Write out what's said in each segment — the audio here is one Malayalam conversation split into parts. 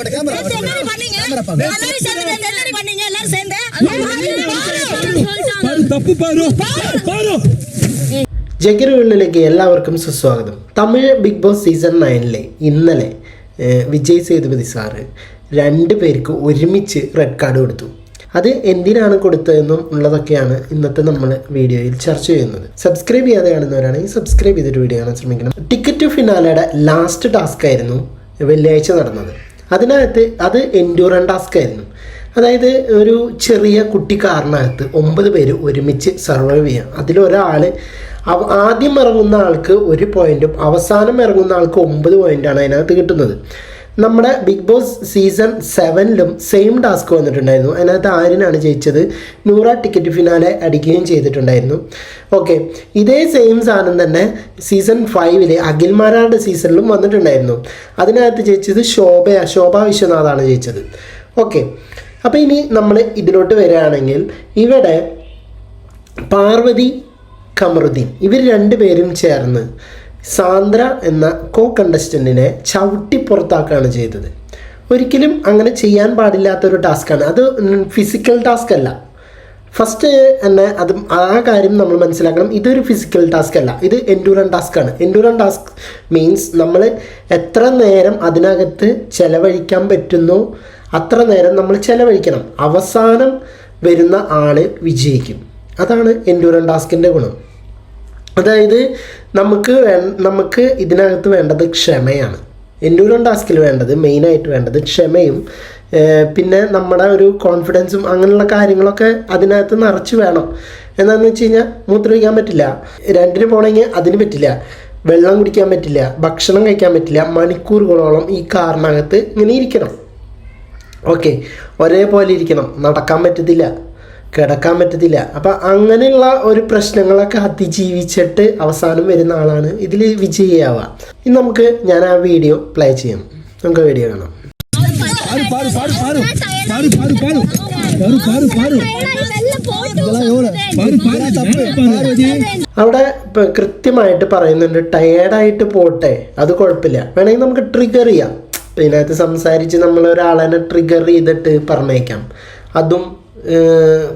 நேத்து என்னடி பண்ணீங்க? எல்லாரும் சேர்ந்து நேத்து என்னடி பண்ணீங்க? எல்லாரும் சேர்ந்து? பாரு தப்பு பாரு பாரு ജഗരുകളിലേക്ക് എല്ലാവർക്കും സുസ്വാഗതം തമിഴ് ബിഗ് ബോസ് സീസൺ നയനിലെ ഇന്നലെ ഏഹ്, വിജയ് സേതുപതി സാറ് രണ്ട് പേർക്ക് ഒരുമിച്ച് റെഡ് കാർഡ് കൊടുത്തു അത് എന്തിനാണ് കൊടുത്തതെന്നും ഉള്ളതൊക്കെയാണ് ഇന്നത്തെ നമ്മൾ വീഡിയോയിൽ ചർച്ച ചെയ്യുന്നത് സബ്സ്ക്രൈബ് ചെയ്യാതെ കാണുന്നവരാണെങ്കിൽ സബ്സ്ക്രൈബ് ചെയ്തിട്ട് വീഡിയോ കാണാൻ ശ്രമിക്കണം ടിക്കറ്റ് ഫിനാലയുടെ ലാസ്റ്റ് ടാസ്ക് ആയിരുന്നു വെള്ളിയാഴ്ച നടന്നത് അതിനകത്ത് അത് എൻഡ്യൂറൻ ടാസ്ക് ആയിരുന്നു. അതായത് ഒരു ചെറിയ കുട്ടി കാറിനകത്ത് ഒമ്പത് പേര് ഒരുമിച്ച് സർവൈവ് ചെയ്യാം. അതിലൊരാൾ ആദ്യം ഇറങ്ങുന്ന ആൾക്ക് ഒരു പോയിന്റും അവസാനം ഇറങ്ങുന്ന ആൾക്ക് ഒമ്പത് പോയിന്റാണ് അതിനകത്ത് കിട്ടുന്നത്. നമ്മുടെ ബിഗ് ബോസ് സീസൺ സെവനിലും സെയിം ടാസ്ക് വന്നിട്ടുണ്ടായിരുന്നു. അതിനകത്ത് ആര്യനാണ് ജയിച്ചത്. നൂറ ടിക്കറ്റ് ഫിനാലെ അടിക്കുകയും ചെയ്തിട്ടുണ്ടായിരുന്നു. ഓക്കെ ഇതേ സെയിം സാധനം തന്നെ സീസൺ ഫൈവിലെ അഖിൽമാരാരുടെ സീസണിലും വന്നിട്ടുണ്ടായിരുന്നു. അതിനകത്ത് ജയിച്ചത് ശോഭ ശോഭ വിശ്വനാഥാണ് ജയിച്ചത്. ഓക്കെ അപ്പോൾ ഇനി നമ്മൾ ഇതിലോട്ട് വരികയാണെങ്കിൽ ഇവിടെ പാർവതി കമറുദ്ദീൻ ഇവർ രണ്ടുപേരും ചേർന്ന് സാന്ദ്ര എന്ന കോ കണ്ടസ്റ്റന്റിനെ ചവിട്ടി പുറത്താക്കുകയാണ് ചെയ്തത്. ഒരിക്കലും അങ്ങനെ ചെയ്യാൻ പാടില്ലാത്തൊരു ടാസ്ക്കാണ് അത് ഫിസിക്കൽ ടാസ്ക് അല്ല ഫസ്റ്റ് തന്നെ അത് ആ കാര്യം നമ്മൾ മനസ്സിലാക്കണം. ഇതൊരു ഫിസിക്കൽ ടാസ്ക് അല്ല ഇത് എൻഡൂറൻ ടാസ്ക് ആണ് എൻഡൂറൻ ടാസ്ക് മീൻസ് നമ്മൾ എത്ര നേരം അതിനകത്ത് ചിലവഴിക്കാൻ പറ്റുന്നു അത്ര നേരം നമ്മൾ ചിലവഴിക്കണം. അവസാനം വരുന്ന ആൾ വിജയിക്കും. അതാണ് എൻഡൂറൻ ടാസ്കിന്റെ ഗുണം. അതായത് നമുക്ക് വേ നമുക്ക് ഇതിനകത്ത് വേണ്ടത് ക്ഷമയാണ്. എൻഡൂറൻ ടാസ്കിൽ വേണ്ടത് മെയിനായിട്ട് വേണ്ടത് ക്ഷമയും പിന്നെ നമ്മുടെ ഒരു കോൺഫിഡൻസും അങ്ങനെയുള്ള കാര്യങ്ങളൊക്കെ അതിനകത്ത് നിറച്ച് വേണം. എന്താണെന്ന് വെച്ച് കഴിഞ്ഞാൽ മൂത്രമൊഴിക്കാൻ പറ്റില്ല രണ്ടിന് പോകണമെങ്കിൽ അതിന് പറ്റില്ല വെള്ളം കുടിക്കാൻ പറ്റില്ല ഭക്ഷണം കഴിക്കാൻ പറ്റില്ല മണിക്കൂറുകളോളം ഈ കാറിനകത്ത് ഇങ്ങനെ ഇരിക്കണം. ഓക്കെ ഒരേപോലെ ഇരിക്കണം നടക്കാൻ പറ്റത്തില്ല. കിടക്കാൻ പറ്റത്തില്ല. അപ്പം അങ്ങനെയുള്ള ഒരു പ്രശ്നങ്ങളൊക്കെ അതിജീവിച്ചിട്ട് അവസാനം വരുന്ന ആളാണ് ഇതിൽ വിജയിയാവുക. ഇനി നമുക്ക് ഞാൻ ആ വീഡിയോ പ്ലേ ചെയ്യാം. നമുക്ക് വീഡിയോ കാണാം. അവിടെ കൃത്യമായിട്ട് പറയുന്നുണ്ട് ടയേർഡായിട്ട് പോട്ടെ അത് കുഴപ്പമില്ല. വേണമെങ്കിൽ നമുക്ക് ട്രിഗർ ചെയ്യാം. പിന്നെ സംസാരിച്ച് നമ്മൾ ഒരാളെ ട്രിഗർ ചെയ്തിട്ട് പറഞ്ഞേക്കാം. അതും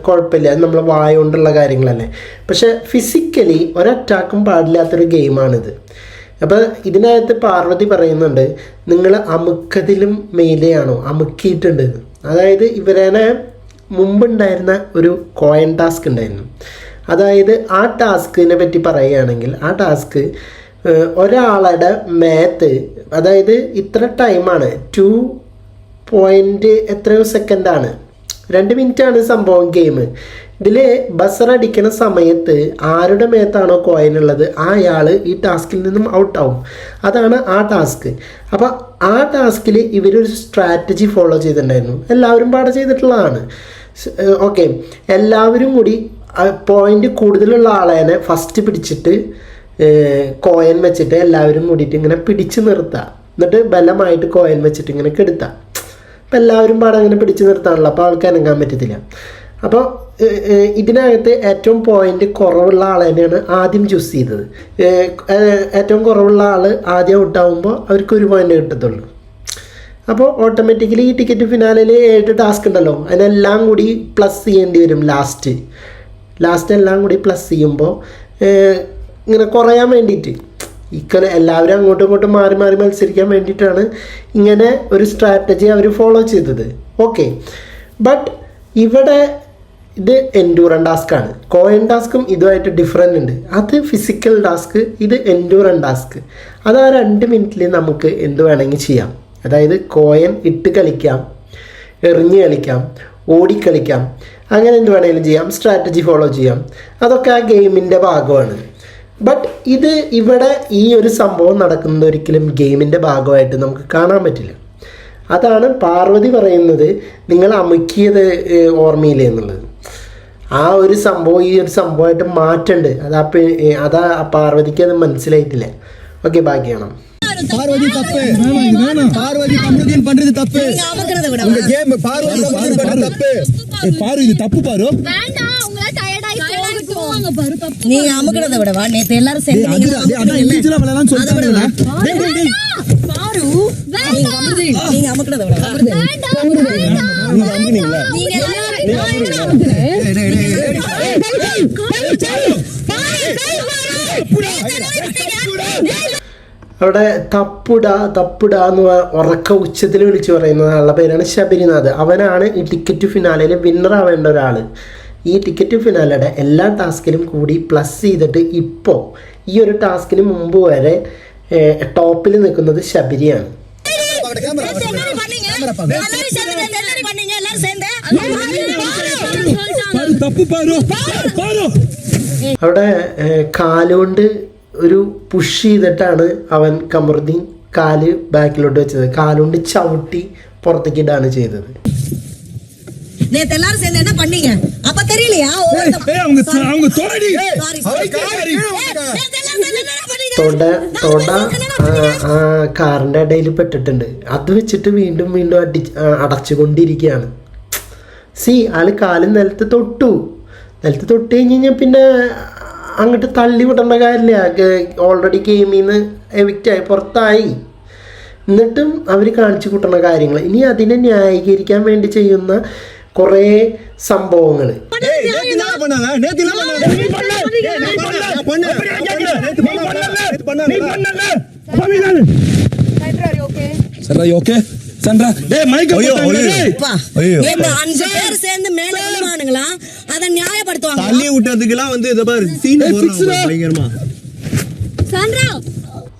കുഴപ്പമില്ല. അത് നമ്മളെ വായ കൊണ്ടുള്ള കാര്യങ്ങളല്ലേ. പക്ഷെ ഫിസിക്കലി ഒരറ്റാക്കും പാടില്ലാത്തൊരു ഗെയിമാണിത്. അപ്പോൾ ഇതിനകത്ത് പാർവതി പറയുന്നുണ്ട് നിങ്ങൾ അമുക്കതിലും മേലെയാണോ? അമുക്കിയിട്ടുണ്ട് അതായത് ഇവരനെ മുമ്പുണ്ടായിരുന്ന ഒരു കോയൻ ടാസ്ക് ഉണ്ടായിരുന്നു. അതായത് ആ ടാസ്കിനെ പറ്റി പറയുകയാണെങ്കിൽ ആ ടാസ്ക് ഒരാളുടെ മാത്ത് അതായത് ഇത്ര ടൈമാണ് ടു പോയിന്റ് എത്രയോ സെക്കൻഡാണ് രണ്ട് മിനിറ്റാണ് സംഭവം ഗെയിം ഇതിൽ ബസർ അടിക്കുന്ന സമയത്ത് ആരുടെ മേത്താണോ കോയിൻ ഉള്ളത് ആ ഈ ടാസ്കിൽ നിന്നും ഔട്ടാവും. അതാണ് ആ ടാസ്ക്. അപ്പോൾ ആ ടാസ്കിൽ ഇവരൊരു സ്ട്രാറ്റജി ഫോളോ ചെയ്തിട്ടുണ്ടായിരുന്നു. എല്ലാവരും പാടെ ചെയ്തിട്ടുള്ളതാണ്. ഓക്കെ. എല്ലാവരും കൂടി പോയിന്റ് കൂടുതലുള്ള ആളേനെ ഫസ്റ്റ് പിടിച്ചിട്ട് കോയൻ വെച്ചിട്ട് എല്ലാവരും കൂടിയിട്ട് ഇങ്ങനെ പിടിച്ചു നിർത്തുക എന്നിട്ട് ബലമായിട്ട് കോയൻ വെച്ചിട്ട് ഇങ്ങനെ കെടുത്താം. അപ്പം എല്ലാവരും പാടെ അങ്ങനെ പിടിച്ചു നിർത്താണല്ലോ അപ്പോൾ ആൾക്ക് അനങ്ങാൻ പറ്റത്തില്ല. അപ്പോൾ ഇതിനകത്ത് ഏറ്റവും പോയിന്റ് കുറവുള്ള ആൾ തന്നെയാണ് ആദ്യം ചൂസ് ചെയ്തത്. ഏറ്റവും കുറവുള്ള ആൾ ആദ്യം ഔട്ടാവുമ്പോൾ അവർക്ക് ഒരു പോയിന്റ് കിട്ടത്തുള്ളൂ. അപ്പോൾ ഓട്ടോമാറ്റിക്കലി ഈ ടിക്കറ്റ് ഫിനാലിൽ ഏഴ് ടാസ്ക് ഉണ്ടല്ലോ. അതിനെല്ലാം കൂടി പ്ലസ് ചെയ്യേണ്ടി വരും ലാസ്റ്റ് ലാസ്റ്റ് എല്ലാം കൂടി പ്ലസ് ചെയ്യുമ്പോൾ ഇങ്ങനെ കുറയാൻ വേണ്ടിയിട്ട്. ഇക്കലെ എല്ലാവരും അങ്ങോട്ടും ഇങ്ങോട്ടും മാറി മാറി മത്സരിക്കാൻ വേണ്ടിയിട്ടാണ് ഇങ്ങനെ ഒരു സ്ട്രാറ്റജി അവർ ഫോളോ ചെയ്തത്. ഓക്കെ ബട്ട് ഇവിടെ ഇത് എൻഡൂറൻ ടാസ്ക് ആണ്. കോയൻ ടാസ്കും ഇതുമായിട്ട് ഡിഫറെന്റ് ഉണ്ട്. അത് ഫിസിക്കൽ ടാസ്ക് ഇത് എൻഡൂറൻ ടാസ്ക് അത് ആ രണ്ട് മിനിറ്റിൽ നമുക്ക് എന്ത് വേണമെങ്കിൽ ചെയ്യാം. അതായത് കോയൻ ഇട്ട് കളിക്കാം എറിഞ്ഞ് കളിക്കാം ഓടിക്കളിക്കാം. അങ്ങനെ എന്ത് വേണമെങ്കിലും ചെയ്യാം സ്ട്രാറ്റജി ഫോളോ ചെയ്യാം. അതൊക്കെ ആ ഗെയിമിന്റെ ഭാഗമാണ്. ബട്ട് ഇത് ഇവിടെ ഈ ഒരു സംഭവം നടക്കുന്നത് ഒരിക്കലും ഗെയിമിൻ്റെ ഭാഗമായിട്ട് നമുക്ക് കാണാൻ പറ്റില്ല അതാണ് പാർവതി പറയുന്നത് നിങ്ങൾ അമുക്കിയത് ഏഹ്, ഓർമ്മയില്ലേ എന്നുള്ളത് ആ ഒരു സംഭവം ഈ ഒരു സംഭവമായിട്ട് മാറ്റണ്ട് അത് ആ പെ- ഏഹ്, അതാ ആ പാർവതിക്ക് അത് മനസ്സിലായിട്ടില്ല ഓക്കെ ബാക്കി കാണാം பார்வதி தப்பு பார்வதி கமருதீன் பண்றது தப்பு அமுக்குறத விட உங்க கேம் பார்வதி கமருதீன் பண்றது தப்பு ஏய், பாரு இது தப்பு பாரு வேண்டாம் உங்களா டயர்டாயி நீ அமுக்குறத விடவா நேத்து எல்லாரும் சேர்ந்து അവിടെ തപ്പുട തപ്പുട എന്ന് ഉറക്ക ഉച്ചത്തിൽ വിളിച്ചു പറയുന്ന ആളുടെ പേരാണ് ശബരിനാഥ് അവനാണ് ഈ ടിക്കറ്റ് ഫിനാലയിലെ വിന്നർ ആവേണ്ട ഒരാൾ ഈ ടിക്കറ്റ് ഫിനാലയുടെ എല്ലാ ടാസ്കിലും കൂടി പ്ലസ് ചെയ്തിട്ട് ഇപ്പോൾ ഈ ഒരു ടാസ്കിന് മുമ്പ് വരെ ടോപ്പിൽ നിൽക്കുന്നത് ശബരിയാണ്. അവിടെ കാലുകൊണ്ട് ഒരു പുഷ് ചെയ്തിട്ടാണ് അവൻ കമറുദ്ദീൻ കാൽ ബാക്കിലോട്ട് വെച്ചത്. കാലുകൊണ്ട് ചവിട്ടി പുറത്തേക്ക് ഇടാണ് ചെയ്തത്. நேத்து எல்லாரும் சேர்ந்து என்ன பண்ணீங்க அப்ப தெரியலையா ஏய், ஏய், அவங்க அவங்க தொடடி சாரி அவரை காரி. நேத்து எல்லாரும் சேர்ந்து என்ன பண்ணீங்க തൊട തൊട ആ, ആ കാറിൻ്റെ ഇടയിൽ പെട്ടിട്ടുണ്ട് അത് വെച്ചിട്ട് വീണ്ടും വീണ്ടും അടി ആ, അടച്ചുകൊണ്ടിരിക്കുകയാണ് സി ആള് കാലും നിലത്ത് തൊട്ടു നിലത്ത് തൊട്ട് കഴിഞ്ഞ് കഴിഞ്ഞാൽ പിന്നെ അങ്ങോട്ട് തള്ളി വിടേണ്ട കാര്യമില്ല ഓൾറെഡി ഗെയിമിൽ നിന്ന് എവിക്റ്റായി പുറത്തായി എന്നിട്ടും അവർ കാണിച്ചു കൂട്ടുന്ന കാര്യങ്ങൾ ഇനി അതിനെ ന്യായീകരിക്കാൻ വേണ്ടി ചെയ്യുന്ന കുറേ സംഭവങ്ങൾ ஏய், நேத்து என்ன பண்ணாங்க? நேத்து என்ன பண்ணாங்க? நீ பண்ணல. ஏய், நீ பண்ணல. நான் பண்ணல. நான் பண்ணல. நேத்து பண்ணல. நேத்து பண்ணல. Chandra, you okay? சந்திரா, டேய், மயக்கம் போட்டாங்களே, டேய். அப்பா, ஐயோ. இந்த அஞ்சு பேர் சேர்ந்து மேல விழுவானுங்களா அதை நியாயப்படுத்துவாங்க தள்ளி விட்டதுக்கெல்லாம் வந்து இத பாரு சீன் ஏய், போடுறாங்க fix-டா. பயங்கரமா സാൻഡ്ര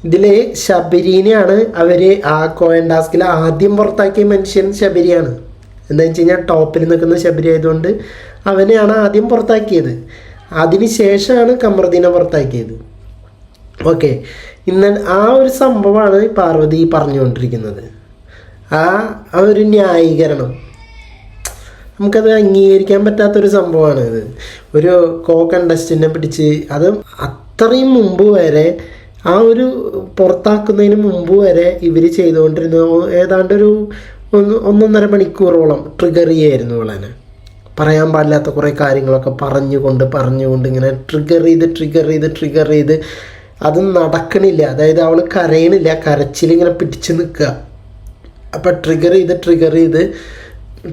ഇതില് ശബരീനെയാണ് അവര് ആ കോയൻ ടാസ്കിൽ ആദ്യം പുറത്താക്കിയ മനുഷ്യൻ ശബരിയാണ് എന്താ വെച്ച് കഴിഞ്ഞാൽ ടോപ്പിൽ നിൽക്കുന്ന ശബരി ആയതുകൊണ്ട് അവനെയാണ് ആദ്യം പുറത്താക്കിയത്. അതിന് ശേഷമാണ് കമറുദ്ദീനെ പുറത്താക്കിയത്. ഓക്കെ. ഇന്ന ആ ഒരു സംഭവമാണ് പാർവതി പറഞ്ഞുകൊണ്ടിരിക്കുന്നത്. ആ ഒരു ന്യായീകരണം. നമുക്കത് അംഗീകരിക്കാൻ പറ്റാത്തൊരു സംഭവമാണ് ഇത് ഒരു കോ കണ്ടസ്റ്റിനെ പിടിച്ച് അത് അത്രയും മുമ്പ് വരെ ആ ഒരു പുറത്താക്കുന്നതിന് മുമ്പ് വരെ ഇവർ ചെയ്തുകൊണ്ടിരുന്ന ഏതാണ്ട് ഒരു ഒന്ന് ഒന്നൊന്നര മണിക്കൂറോളം ട്രിഗർ ചെയ്യായിരുന്നു ഇവളനെ പറയാൻ പാടില്ലാത്ത കുറേ കാര്യങ്ങളൊക്കെ പറഞ്ഞുകൊണ്ട് പറഞ്ഞുകൊണ്ട് ഇങ്ങനെ ട്രിഗർ ചെയ്ത് ട്രിഗർ ചെയ്ത് ട്രിഗർ ചെയ്ത് അത് നടക്കണില്ല. അതായത് അവൾ കരയണില്ല. കരച്ചിലിങ്ങനെ പിടിച്ച് നിൽക്കുക. അപ്പം ട്രിഗർ ചെയ്ത് ട്രിഗർ ചെയ്ത്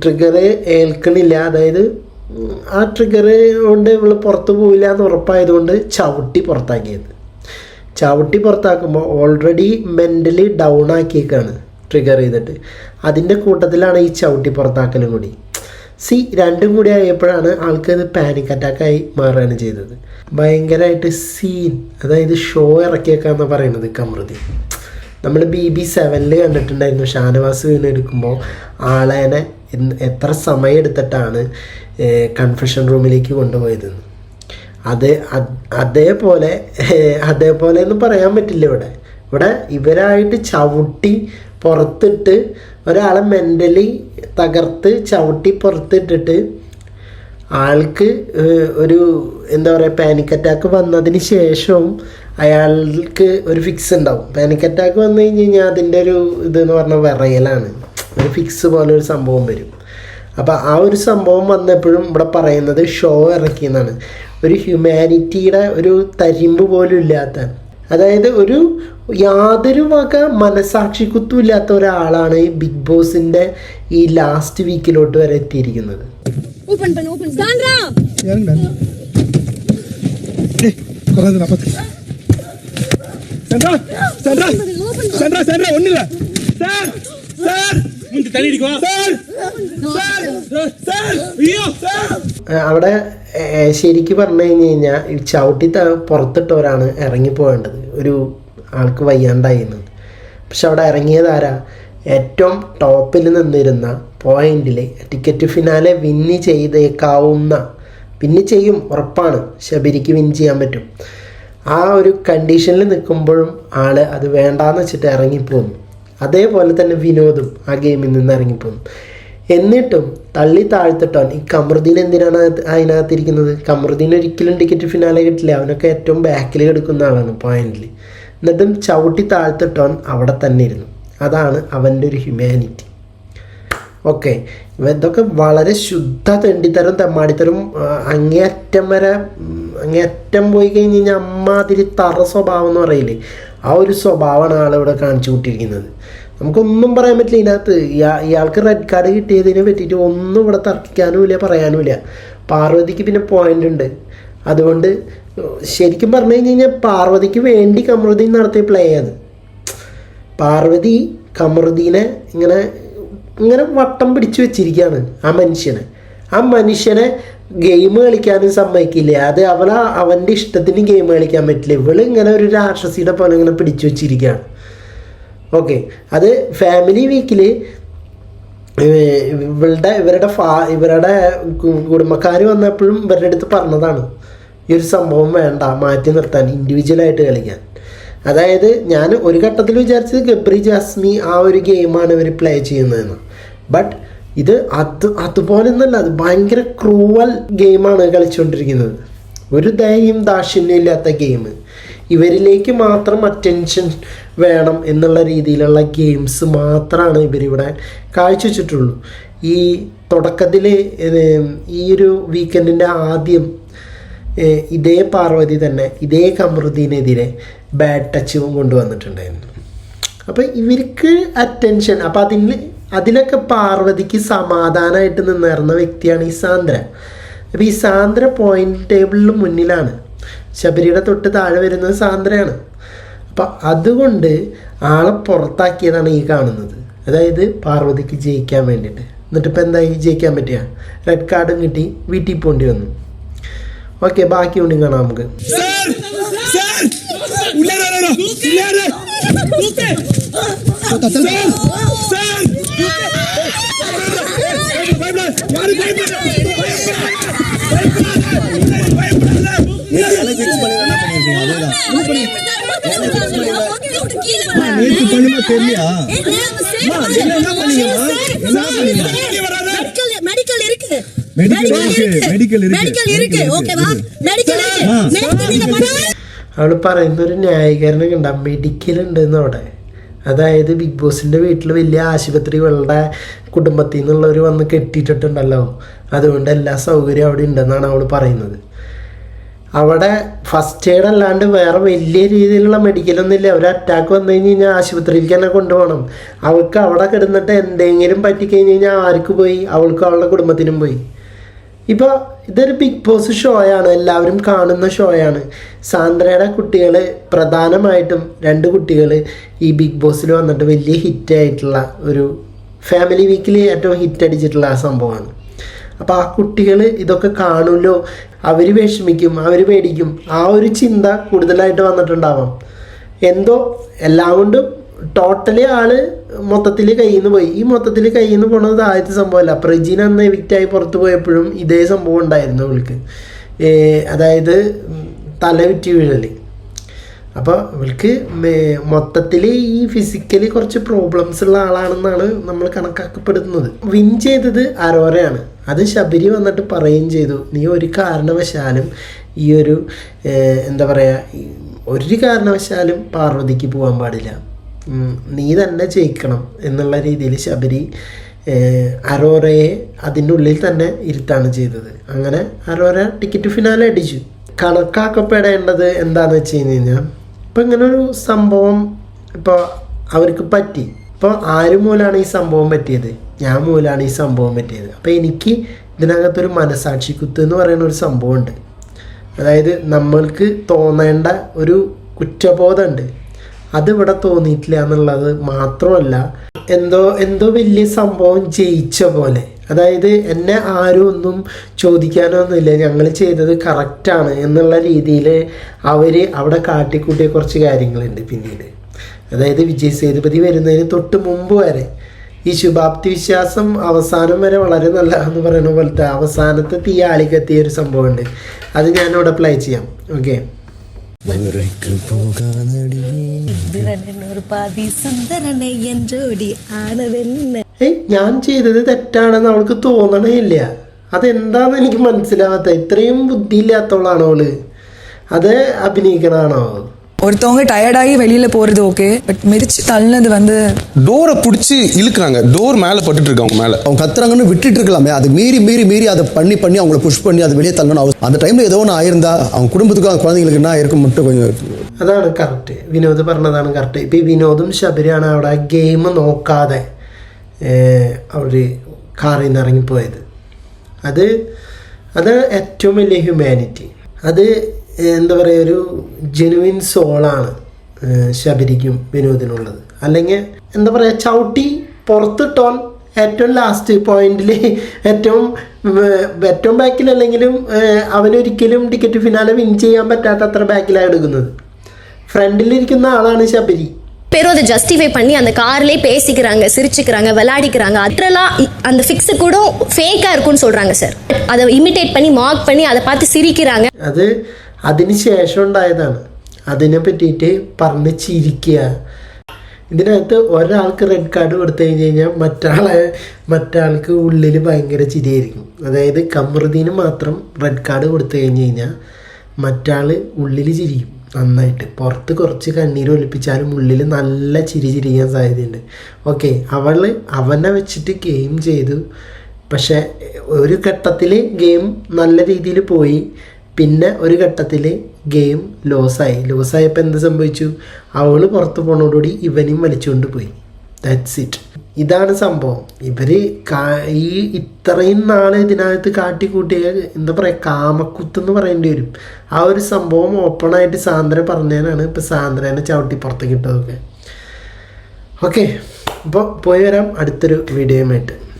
ട്രിഗർ ഏൽക്കണില്ല. അതായത് ആ ട്രിഗർ കൊണ്ട് ഇവൾ പുറത്ത് പോയില്ല എന്ന് ഉറപ്പായതുകൊണ്ട് ചവിട്ടി പുറത്താക്കിയത്. ചവിട്ടി പുറത്താക്കുമ്പോൾ ഓൾറെഡി മെന്റലി ഡൗൺ ആക്കിയേക്കാണ്. ട്രിഗർ ചെയ്തിട്ട്. അതിന്റെ കൂട്ടത്തിലാണ് ഈ ചവിട്ടി പുറത്താക്കലും കൂടി. സി രണ്ടും കൂടി ആയപ്പോഴാണ് ആൾക്കത് പാനിക് അറ്റാക്കായി മാറുകയാണ് ചെയ്തത്. ഭയങ്കരമായിട്ട് സീൻ അതായത് ഷോ ഇറക്കിയേക്കാന്ന് പറയുന്നത് കമൃതി നമ്മൾ ബി ബി സെവനിൽ കണ്ടിട്ടുണ്ടായിരുന്നു ഷാനവാസ് വീണ് എടുക്കുമ്പോൾ ആളേനെ എത്ര സമയം എടുത്തിട്ടാണ് കൺഫെഷൻ റൂമിലേക്ക് കൊണ്ടുപോയതെന്ന് അത് അത് അതേപോലെ അതേപോലെ ഒന്നും പറയാൻ പറ്റില്ല ഇവിടെ. ഇവിടെ ഇവരായിട്ട് ചവിട്ടി പുറത്തിട്ട് ഒരാളെ മെന്റലി തകർത്ത് ചവിട്ടി പുറത്തിട്ടിട്ട് ആൾക്ക് ഒരു എന്താ പറയുക പാനിക് അറ്റാക്ക് വന്നതിന് ശേഷവും അയാൾക്ക് ഒരു ഫിക്സ് ഉണ്ടാവും. പാനിക് അറ്റാക്ക് വന്നു കഴിഞ്ഞ് കഴിഞ്ഞാൽ അതിന്റെ ഒരു ഇതെന്ന് പറഞ്ഞാൽ വിറയലാണ്. ഒരു ഫിക്സ് പോലെ ഒരു സംഭവം വരും. അപ്പോൾ ആ ഒരു സംഭവം വന്നപ്പോഴും ഇവിടെ പറയുന്നത് ഷോ ഇറക്കിയെന്നാണ്. ഒരു ഹ്യൂമാനിറ്റിയുടെ ഒരു തരിമ്പ് പോലും ഇല്ലാത്ത അതായത് ഒരു യാതൊരു വക മനസാക്ഷിക്കുത്തും ഇല്ലാത്ത ഒരാളാണ് ഈ ബിഗ് ബോസിന്റെ ഈ ലാസ്റ്റ് വീക്കിലോട്ട് വരെ എത്തിയിരിക്കുന്നത്. ഒന്നില്ല സാർ സാർ അവിടെ ശരിക്കും പറഞ്ഞു കഴിഞ്ഞു കഴിഞ്ഞാൽ ഈ ചവിട്ടി പുറത്തിട്ടവരാണ് ഇറങ്ങിപ്പോകേണ്ടത്. ഒരു ആൾക്ക് വയ്യാണ്ടായിരുന്നത് പക്ഷെ അവിടെ ഇറങ്ങിയതാരാ ഏറ്റവും ടോപ്പിൽ നിന്നിരുന്ന പോയിന്റിൽ ടിക്കറ്റ് ഫിനാലെ വിന്നി ചെയ്തേക്കാവുന്ന വിന്നി ചെയ്യും ഉറപ്പാണ്. ശബരിക്ക് വിൻ ചെയ്യാൻ പറ്റും. ആ ഒരു കണ്ടീഷനിൽ നിൽക്കുമ്പോഴും ആൾ അത് വേണ്ടാന്ന് വെച്ചിട്ട് ഇറങ്ങിപ്പോന്നു. അതേപോലെ തന്നെ വിനോദും ആ ഗെയിമിൽ നിന്ന് ഇറങ്ങിപ്പോകും എന്നിട്ടും തള്ളി താഴ്ത്തിട്ടോൻ ഈ കമറുദ്ദീൻ എന്തിനാണ് അത് അതിനകത്തിരിക്കുന്നത്? കമറുദ്ദീൻ ഒരിക്കലും ടിക്കറ്റ് ഫിനാലെ കിട്ടില്ല. അവനൊക്കെ ഏറ്റവും ബാക്കിൽ കിടക്കുന്ന ആളാണ് പോയിന്റിൽ എന്നിട്ടും ചവിട്ടി താഴ്ത്തിട്ടോൻ അവിടെ തന്നെ ഇരുന്നു. അതാണ് അവന്റെ ഒരു ഹ്യൂമാനിറ്റി ഓക്കെ ഇതൊക്കെ വളരെ ശുദ്ധ തെണ്ടിത്തരം തെമ്മാടിത്തരം അങ്ങേയറ്റം വരെ അങ്ങേയറ്റം പോയി കഴിഞ്ഞ് കഴിഞ്ഞാൽ അമ്മാതിരി തറ സ്വഭാവം എന്ന് പറയില്ലേ? ആ ഒരു സ്വഭാവമാണ് ആളിവിടെ കാണിച്ചു കൂട്ടിയിരിക്കുന്നത്. നമുക്കൊന്നും പറയാൻ പറ്റില്ല ഇതിനകത്ത്. ഇയാ ഇയാൾക്ക് റെഡ് കാർഡ് കിട്ടിയതിനെ പറ്റിയിട്ട് ഒന്നും ഇവിടെ തർക്കിക്കാനുമില്ല പറയാനുമില്ല. പാർവതിക്ക് പിന്നെ പോയിന്റ് ഉണ്ട്. അതുകൊണ്ട് ശരിക്കും പറഞ്ഞു കഴിഞ്ഞ് കഴിഞ്ഞാൽ പാർവതിക്ക് വേണ്ടി കമറുദ്ദീൻ നടത്തിയ പ്ലേ അത്. പാർവതി കമറുദ്ദീനെ ഇങ്ങനെ ഇങ്ങനെ വട്ടം പിടിച്ചു വെച്ചിരിക്കുകയാണ് ആ മനുഷ്യനെ. ആ മനുഷ്യനെ ഗെയിം കളിക്കാനും സമ്മതിക്കില്ല. അത് അവള അവന്റെ ഇഷ്ടത്തിന് ഗെയിം കളിക്കാൻ പറ്റില്ല. ഇവൾ ഇങ്ങനെ ഒരു രാക്ഷസിയുടെ പോലെ ഇങ്ങനെ പിടിച്ചു വെച്ചിരിക്കുകയാണ്. ഓക്കെ അത് ഫാമിലി വീക്കിൽ ഇവളുടെ ഇവരുടെ ഫാ ഇവരുടെ കുടുംബക്കാർ വന്നപ്പോഴും ഇവരുടെ അടുത്ത് പറഞ്ഞതാണ്. ഈ ഒരു സംഭവം വേണ്ട മാറ്റി നിർത്താൻ ഇൻഡിവിജ്വലായിട്ട് കളിക്കാൻ. അതായത് ഞാൻ ഒരു ഘട്ടത്തിൽ വിചാരിച്ചത് ഗബ്രി ജാസ്മി ആ ഒരു ഗെയിമാണ് ഇവർ പ്ലേ ചെയ്യുന്നതെന്ന്. ബട്ട് ഇത് അത് അതുപോലെ ഒന്നല്ല അത് ഭയങ്കര ക്രൂവൽ ഗെയിമാണ് കളിച്ചുകൊണ്ടിരിക്കുന്നത്. ഒരു ദയയും ദാക്ഷിണ്യം ഇല്ലാത്ത ഗെയിം ഇവരിലേക്ക് മാത്രം അറ്റൻഷൻ വേണം എന്നുള്ള രീതിയിലുള്ള ഗെയിംസ് മാത്രമാണ് ഇവരിവിടെ കാഴ്ചവെച്ചിട്ടുള്ളൂ. ഈ തുടക്കത്തിൽ ഈ ഒരു വീക്കെൻഡിന്റെ ആദ്യം ഇതേ പാർവതി തന്നെ ഇതേ കമറുദ്ദീനെതിരെ ബാഡ് ടച്ചും കൊണ്ടുവന്നിട്ടുണ്ടായിരുന്നു. അപ്പോൾ ഇവർക്ക് അറ്റൻഷൻ അപ്പോൾ അതിന് അതിലൊക്കെ പാർവതിക്ക് സമാധാനമായിട്ട് നിന്നിരുന്ന വ്യക്തിയാണ് ഈ സാന്ദ്ര. അപ്പോൾ ഈ സാന്ദ്ര പോയിന്റ് ടേബിളിന് മുന്നിലാണ്. ശബരിയുടെ തൊട്ട് താഴെ വരുന്നത് സാന്ദ്രയാണ്. അപ്പം അതുകൊണ്ട് ആളെ പുറത്താക്കിയതാണ് ഈ കാണുന്നത്. അതായത് പാർവതിക്ക് ജയിക്കാൻ വേണ്ടിയിട്ട്. എന്നിട്ട് ഇപ്പം എന്തായി? ജയിക്കാൻ പറ്റിയ? റെഡ് കാർഡും കിട്ടി. വീട്ടിൽ പോണ്ടി വന്നു. ഓക്കെ ബാക്കി ഉണ്ടി കാണാം നമുക്ക്. സാർ സാർ ഉള്ളാരാ ഉള്ളാരാ തൂക്ക് സാർ സാർ யாரு பயப்பட நேத்து பண்ணுமா தெரியலையா மெடிக்கல் இருக்கு Medical இருக்கு, medical இருக்கு. மெடிக்கல் இருக்கு Medical ஓகேவா இருக்கு. மெடிக்கல் இருக்கு ஆ. மெடிக்கல் நீங்க பண்ணலாம் അവൾ പറയുന്ന ഒരു ന്യായീകരണം കണ്ട മെഡിക്കൽ ഉണ്ടെന്ന് അവിടെ അതായത് ബിഗ് ബോസിന്റെ വീട്ടിൽ വലിയ ആശുപത്രി ഇവളുടെ കുടുംബത്തിൽ നിന്നുള്ളവർ വന്ന് കെട്ടിയിട്ടിട്ടുണ്ടല്ലോ അതുകൊണ്ട് എല്ലാ സൗകര്യവും അവിടെ ഉണ്ടെന്നാണ് അവൾ പറയുന്നത്. അവിടെ ഫസ്റ്റ് എയ്ഡ് അല്ലാണ്ട് വേറെ വലിയ രീതിയിലുള്ള മെഡിക്കലൊന്നും ഇല്ല. ഒരു അറ്റാക്ക് വന്നു കഴിഞ്ഞ് കഴിഞ്ഞാൽ ആശുപത്രിയിലേക്ക് തന്നെ കൊണ്ടുപോകണം. അവൾക്ക് അവിടെ കിടന്നിട്ട് എന്തെങ്കിലും പറ്റിക്കഴിഞ്ഞ് കഴിഞ്ഞാൽ ആർക്ക് പോയി? അവൾക്കും അവളുടെ കുടുംബത്തിനും പോയി. ഇപ്പോൾ ഇതൊരു ബിഗ് ബോസ് ഷോ ആണ്. എല്ലാവരും കാണുന്ന ഷോയാണ് സാന്ദ്രയുടെ കുട്ടികൾ പ്രധാനമായിട്ടും രണ്ട് കുട്ടികൾ ഈ ബിഗ് ബോസിൽ വന്നിട്ട് വലിയ ഹിറ്റ് ആയിട്ടുള്ള ഒരു ഫാമിലി വീക്കിൽ ഏറ്റവും ഹിറ്റ് അടിച്ചിട്ടുള്ള ആ സംഭവമാണ്. അപ്പോൾ ആ കുട്ടികൾ ഇതൊക്കെ കാണുമല്ലോ അവർ വിഷമിക്കും അവർ പേടിക്കും. ആ ഒരു ചിന്ത കൂടുതലായിട്ട് വന്നിട്ടുണ്ടാവാം. എന്തോ എല്ലാം കൊണ്ടും ടോട്ടലി ആൾ മൊത്തത്തിൽ കയ്യിൽ നിന്ന് പോയി. ഈ മൊത്തത്തിൽ കയ്യിൽ നിന്ന് പോണത് ആദ്യത്തെ സംഭവമല്ല. പ്രജീൻ അന്ന് എവിക്റ്റായി പുറത്ത് പോയപ്പോഴും ഇതേ സംഭവം ഉണ്ടായിരുന്നു അവൾക്ക് അതായത് തല വിറ്റ് വീഴൽ. അപ്പോൾ ഇവൾക്ക് മൊത്തത്തിൽ ഈ ഫിസിക്കലി കുറച്ച് പ്രോബ്ലംസ് ഉള്ള ആളാണെന്നാണ് നമ്മൾ കണക്കാക്കപ്പെടുന്നത്. വിൻ ചെയ്തത് അരോരയാണ് അത് ശബരി വന്നിട്ട് പറയുകയും ചെയ്തു. നീ ഒരു കാരണവശാലും ഈ ഒരു എന്താ പറയുക ഒരു കാരണവശാലും പാർവതിക്ക് പോകാൻ പാടില്ല. നീ തന്നെ ജയിക്കണം എന്നുള്ള രീതിയിൽ ശബരി അറോറയെ അതിന്റെ ഉള്ളിൽ തന്നെ ഇരുത്താണ് ചെയ്തത്. അങ്ങനെ അരോര ടിക്കറ്റ് ഫിനാലെ അടിച്ചു. കണക്കാക്കപ്പെടേണ്ടത് എന്താണെന്ന് വെച്ച് കഴിഞ്ഞ് കഴിഞ്ഞാൽ ഇപ്പം ഇങ്ങനെ ഒരു സംഭവം ഇപ്പോൾ അവർക്ക് പറ്റി. ഇപ്പോൾ ആര് മൂലമാണ് ഈ സംഭവം പറ്റിയത്? ഞാൻ മൂലമാണ് ഈ സംഭവം പറ്റിയത്. അപ്പോൾ എനിക്ക് ഇതിനകത്തൊരു മനസാക്ഷി കുത്ത് എന്ന് പറയുന്ന ഒരു സംഭവമുണ്ട്. അതായത് നമ്മൾക്ക് തോന്നേണ്ട ഒരു കുറ്റബോധമുണ്ട്. അതിവിടെ തോന്നിയിട്ടില്ല എന്നുള്ളത് മാത്രമല്ല എന്തോ എന്തോ വലിയ സംഭവം ജയിച്ച പോലെ. അതായത് എന്നെ ആരും ഒന്നും ചോദിക്കാനൊന്നുമില്ല ഞങ്ങൾ ചെയ്തത് കറക്റ്റാണ് എന്നുള്ള രീതിയിൽ അവർ അവിടെ കാട്ടിക്കൂട്ടിയ കുറച്ച് കാര്യങ്ങളുണ്ട് പിന്നീട്. അതായത് വിജയ് സേതുപതി വരുന്നതിന് തൊട്ട് മുമ്പ് വരെ ഈ ശുഭാപ്തി വിശ്വാസം അവസാനം വരെ വളരെ നല്ല എന്ന് പറയുന്ന പോലത്തെ അവസാനത്തെ തീയാളിക്കെത്തിയ ഒരു സംഭവമുണ്ട്. അത് ഞാനിവിടെ പ്ലേ ചെയ്യാം. ഓക്കെ ഞാൻ ചെയ്തത് തെറ്റാണെന്ന് അവൾക്ക് തോന്നണേ ഇല്ല അതെന്താന്ന് എനിക്ക് മനസ്സിലാവാത്ത. ഇത്രയും ബുദ്ധിയില്ലാത്തവളാണോ അവൾ. അത് അഭിനയിക്കണാണോ ஒருத்தவங்க டயர்டாகி வெளியில போறது ஓகே பட் மிதிச்சு தள்ளினது வந்து டோரை பிடிச்சி இழுக்கிறாங்க டோர் மேலே பட்டுட்டு இருக்கு அவங்க மேலே அவங்க கத்துறாங்கன்னு விட்டுட்டு இருக்கலாமே அது மீறி மீறி மீறி அதை பண்ணி பண்ணி அவங்கள புஷ் பண்ணி அதை வெளியே தள்ளணும் அவசியம். அந்த டைம்ல ஏதோ ஒன்று ஆயிருந்தா அவங்க குடும்பத்துக்கும் அவங்க குழந்தைங்களுக்கு என்ன ஆயிருக்கும் மட்டும் கொஞ்சம் അതാണ് കറക്റ്റ് വിനോദ് പറഞ്ഞതാണ് കറക്റ്റ് ഇപ്പം ഈ വിനോദും ശബരിയാണ് അവിടെ ഗെയിം നോക്കാതെ അവർ കാറിൽ നിന്ന് ഇറങ്ങിപ്പോയത് അത് അത് ഏറ്റവും വലിയ ഹ്യൂമാനിറ്റി അത് എന്താ പറയുക ഒരു ജെനുവിൻ സോളാണ് ശബരിക്കും വിനോദിനുള്ളത് അല്ലെങ്കിൽ എന്താ പറയുക ചവിട്ടി പുറത്തിട്ടോൻ ഏറ്റവും ലാസ്റ്റ് പോയിന്റിൽ ഏറ്റവും ഉം, ഏറ്റവും ബാക്കിലല്ലെങ്കിലും ഏഹ്, അവനൊരിക്കലും ടിക്കറ്റ് ഫിനാലെ വിൻ ചെയ്യാൻ പറ്റാത്ത അത്ര ബാക്കിലാണ് എടുക്കുന്നത് ഫ്രണ്ടിലിരിക്കുന്ന ആളാണ് ശബരി பேரும் அதை ஜஸ்டிஃபை பண்ணி அந்த கார்லயே பேசிக்கிறாங்க சிரிச்சுக்கிறாங்க விளையாடிக்கிறாங்க அட்ரலாம் அந்த ஃபிக்ஸ் கூட ஃபேக்கா இருக்கும்னு சொல்றாங்க சார் அதை இமிட்டேட் பண்ணி மார்க் பண்ணி அதை பார்த்து சிரிக்கிறாங்க അത് അതിന് ശേഷം ഉണ്ടായതാണ്. അതിനെ പറ്റിയിട്ട് പറഞ്ഞ് ചിരിക്കുക ഇതിനകത്ത് ഒരാൾക്ക് റെഡ് കാർഡ് കൊടുത്തു കഴിഞ്ഞ് കഴിഞ്ഞാൽ മറ്റാളെ മറ്റാൾക്ക് ഉള്ളിൽ ഭയങ്കര ചിരിയായിരിക്കും. അതായത് കമറുദ്ദീന് മാത്രം റെഡ് കാർഡ് കൊടുത്തു കഴിഞ്ഞ് കഴിഞ്ഞാൽ മറ്റാൾ ഉള്ളിൽ ചിരിക്കും നന്നായിട്ട്. പുറത്ത് കുറച്ച് കണ്ണീര് ഒലിപ്പിച്ചാലും ഉള്ളിൽ നല്ല ചിരി ചിരിക്കാൻ സാധ്യതയുണ്ട്. ഓക്കെ അവൾ അവനെ വെച്ചിട്ട് ഗെയിം ചെയ്തു. പക്ഷേ ഒരു ഘട്ടത്തിൽ ഗെയിം നല്ല രീതിയിൽ പോയി. പിന്നെ ഒരു ഘട്ടത്തിൽ ഗെയിം ലോസായി ലോസായപ്പോൾ എന്ത് സംഭവിച്ചു? അവൾ പുറത്ത് പോണോടുകൂടി ഇവനെയും വലിച്ചുകൊണ്ട് പോയി. ദാറ്റ്സ് ഇറ്റ് ഇതാണ് സംഭവം. ഇവർ ഈ ഇത്രയും നാൾ ഇതിനകത്ത് കാട്ടിക്കൂട്ടിയ എന്താ പറയുക കാമക്കുത്തെന്ന് പറയേണ്ടി വരും. ആ ഒരു സംഭവം ഓപ്പണായിട്ട് സാന്ദ്ര പറഞ്ഞതിനാണ് ഇപ്പോൾ സാന്ദ്രേനെ ചവിട്ടി പുറത്തേക്ക് ഇട്ടതൊക്കെ. ഓക്കെ അപ്പോൾ പോയി വരാം. അടുത്തൊരു വീഡിയോയുമായിട്ട്